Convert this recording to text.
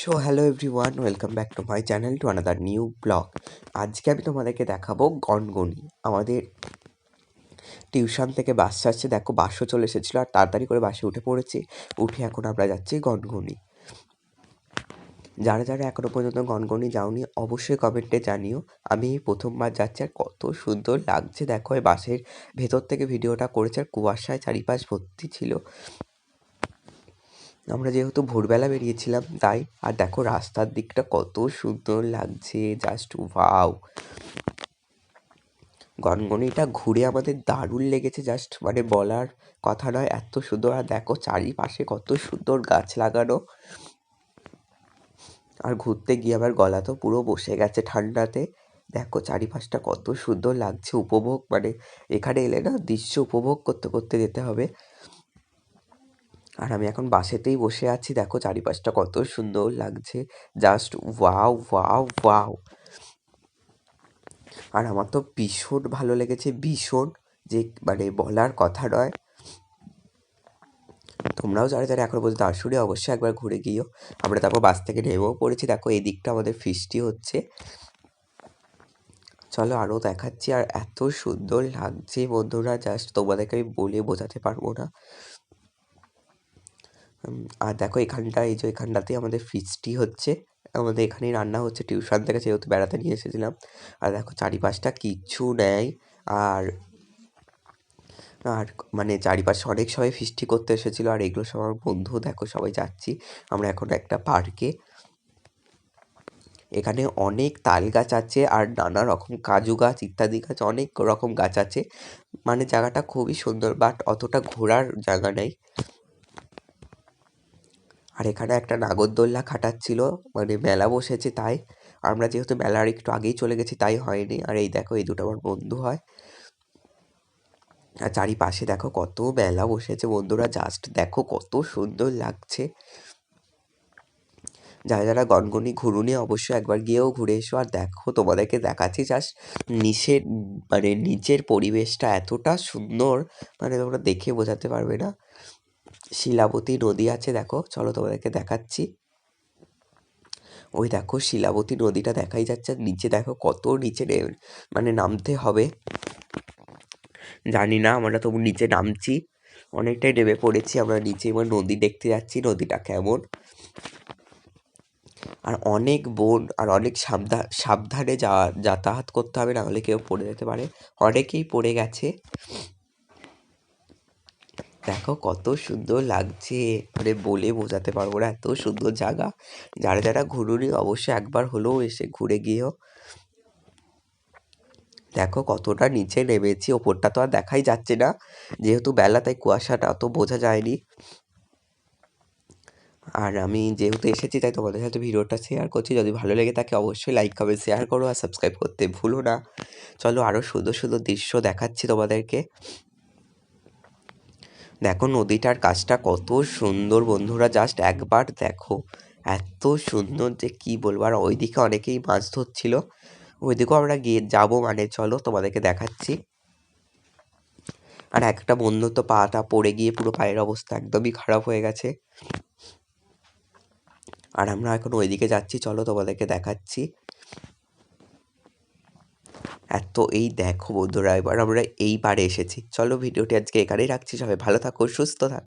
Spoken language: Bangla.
So hello everyone welcome back to my channel to another new blog আজকে আমি তোমাদেরকে দেখাবো গনগনি। আমাদের টিউশন থেকে বাস আসছে। দেখো বাসও চলে এসেছিল আর তাড়াতাড়ি করে বাসে উঠে পড়েছি। উঠে এখন আমরা যাচ্ছি গনগনি। যারা যারা এখনও পর্যন্ত গনগনি যাওনি, অবশ্যই কমেন্টে জানিও। আমি প্রথমবার যাচ্ছি আর কত সুন্দর লাগছে। দেখো, এই বাসের ভেতর থেকে ভিডিওটা করেছে আর কুয়াশায় চারিপাশ ভর্তি ছিল। আমরা যেহেতু ভোরবেলা বেরিয়েছিলাম, তাই, আর দেখো রাস্তার দিকটা কত সুন্দর লাগছে জাস্ট ওয়াও গনগনিটা ঘুরে আমাদের দারুণ লেগেছে জাস্ট মানে বলার কথা নয়, এত সুন্দর, আর দেখো চারিপাশে কত সুন্দর গাছ লাগানো। আর ঘুরতে গিয়ে আবার গলা তো পুরো বসে গেছে ঠান্ডাতে। দেখো চারিপাশটা কত সুন্দর লাগছে, উপভোগ মানে এখানে এলে না দৃশ্য উপভোগ করতে করতে যেতে হবে। আর আমি এখন বাসেতেই বসে আছি। দেখো চারিপাশটা কত সুন্দর লাগছে। জাস্ট ওয়াও ওয়াও ওয়াও আর আমার তো ভীষণ ভালো লেগেছে, ভীষণ। যে মানে বলার কথা নয়। তোমরাও যারা যারা এখনও পর্যন্ত আসলে অবশ্যই একবার ঘুরে গিয়েও। আমরা তারপর বাস থেকে নেমেও পড়েছি। দেখো এই দিকটা আমাদের ফিস্টি হচ্ছে। চলো আরও দেখাচ্ছি। আর এত সুন্দর লাগছে বন্ধুরা জাস্ট তোমাদেরকে আমি বলে বোঝাতে পারব না। আর দেখো এখানটা, এই যে এখানটাতেই আমাদের ফিস্টি হচ্ছে। আমাদের এখানেই রান্না হচ্ছে টিউশন থেকে যেহেতু বেড়াতে নিয়ে এসেছিলাম। আর দেখো চারিপাশটা কিচ্ছু নেই। আর আর মানে চারিপাশে অনেক সবাই ফিস্টি করতে এসেছিল। আর এগুলো সব আমার বন্ধু, দেখো সবাই যাচ্ছি। আমরা এখন একটা পার্কে এখানে অনেক তাল গাছ আছে আর নানা রকম কাজু গাছ ইত্যাদি গাছ, অনেক রকম গাছ আছে। মানে জায়গাটা খুবই সুন্দর বাট অতটা ঘোরার জায়গা নেই। আর এখানে একটা নাগরদোল্লা খাটাচ্ছিল মানে মেলা বসেছে তাই। আমরা যেহেতু মেলার একটু আগেই চলে গেছি তাই হয়নি। আর এই দেখো, এই দুটো আমার বন্ধু হয়। আর চারিপাশে দেখো কত মেলা বসেছে বন্ধুরা জাস্ট দেখো কত সুন্দর লাগছে। যারা যারা গনগনি ঘুরুনি অবশ্যই একবার গিয়েও ঘুরে এসো। আর দেখো, তোমাদেরকে দেখাচ্ছি জাস্ট নিচের মানে নিচের পরিবেশটা এতটা সুন্দর মানে তোমরা দেখে বোঝাতে পারবে না। শিলাবতী নদী আছে, দেখো। চলো তোমাদেরকে দেখাচ্ছি। ওই দেখো, শিলাবতী নদীটা দেখাই যাচ্ছে। নিচে দেখো কত নিচে মানে নামতে হবে। জানি না, আমরা তবু নিচে নামছি। অনেকটাই নেমে পড়েছি আমরা নিচে, এবার নদী দেখতে যাচ্ছি, নদীটা কেমন। আর অনেক বন আর অনেক সাবধান সাবধানে যা, যাতায়াত করতে হবে না হলে কেউ পড়ে যেতে পারে। অনেকেই পড়ে গেছে। দেখো কত সুন্দর লাগছে। মানে বলে বোঝাতে পারব না, এত সুন্দর জায়গা। যারা যারা ঘুরুনি অবশ্যই একবার হলেও এসে ঘুরে গিয়েও। দেখো কতটা নিচে নেমেছি, ওপরটা তো আর দেখাই যাচ্ছে না। যেহেতু বেলা, তাই কুয়াশাটা অত বোঝা যায়নি। আর আমি যেহেতু এসেছি, তাই তোমাদের সাথে ভিডিওটা শেয়ার করছি। যদি ভালো লেগে থাকে অবশ্যই লাইক কমেন্ট শেয়ার করো আর সাবস্ক্রাইব করতে ভুলো না। চলো আরও সুন্দর সুন্দর দৃশ্য দেখাচ্ছি তোমাদেরকে। দেখো নদীটার কাজটা কত সুন্দর বন্ধুরা জাস্ট একবার দেখো। এত সুন্দর যে কি বলব, আর ওইদিকে অনেকেই মাছ ধরছিল। ওইদিকেও আমরা গিয়ে যাব মানে চলো তোমাদেরকে দেখাচ্ছি। আর একটা বন্ধু তো পাটা পড়ে গিয়ে পুরো পায়ের অবস্থা একদমই খারাপ হয়ে গেছে। আর আমরা এখন ওইদিকে যাচ্ছি, চলো তোমাদেরকে দেখাচ্ছি। এত এই দেখো বন্ধুরা, এবার আমরা এই পারে এসেছি। চলো ভিডিওটি আজকে এখানেই রাখছি। সবাই ভালো থাকো, সুস্থ থাকো।